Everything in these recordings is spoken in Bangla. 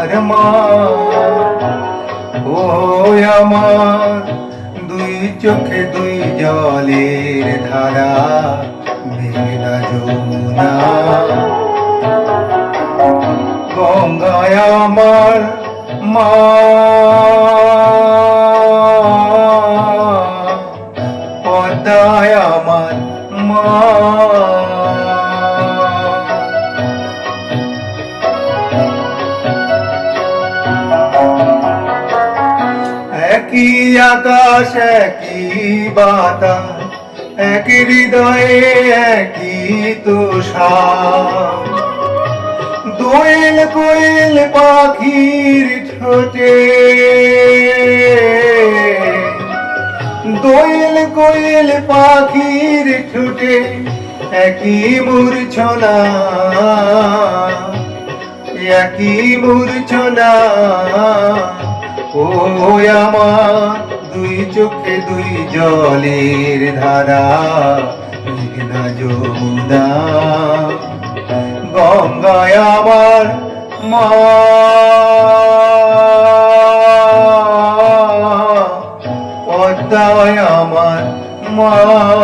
আমার মা ও আমার, দুই চোখে দুই জলের ধারা মেঘনা যমুনা গঙ্গায় আমার মা। পদ্মায় আমার মা। আকাশ একই বাতাস এক হৃদয়ে একই তুষার। দোয়েল কোয়েল পাখির ঠোঁটে, দোয়েল কোয়েল পাখির ঠোঁটে একই মূর্ছনা একই মূর্ছনা। ও আমার দুই চোখে দুই জলের ধারা মেঘনা যমুনা। গঙ্গায় আমার মা। পদ্মায় আমার মা।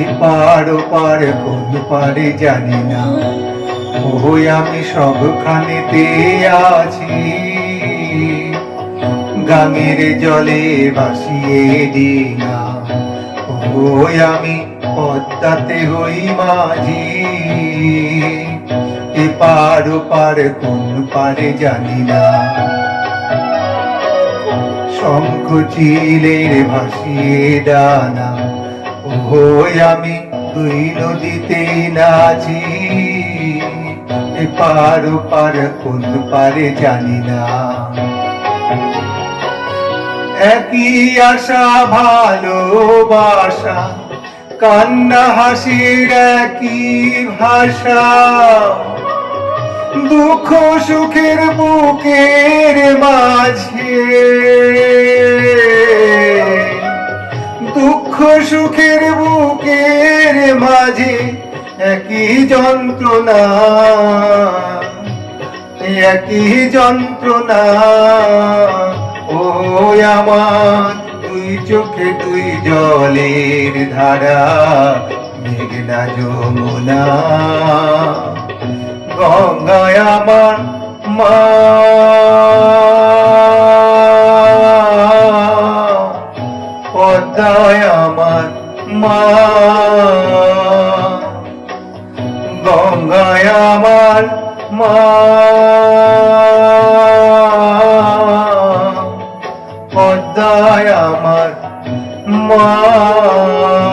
এপার ওপার কোন পারে জানি না। ওই আমি সবখানেতে আছি। গাঙের জলে ভাসিয়ে ডিঙা ওই আমি পদ্মাতে হই মাঝি। এ এপার ওপার কোন পারে জানি না। শঙ্খ চিলের ভাসিয়ে ডানা আমি দুই নদীতে নাচি। এপার ওপার কোন পারে জানি না। একই আশা ভালোবাসা কান্না, হাসির একই ভাষা। দুঃখ, সুখের বুকের মাঝে। দুঃখ, সুখের বুকের মাঝে একই যন্ত্রণা। একই যন্ত্রণা। ও আমার দুই চোখে দুই জলের ধারা, মেঘনা যমুনা। গঙ্গায় আমার মা। পদ্মায় আমার মা। গঙ্গায় আমার মা। পদ্মায় আমার মা।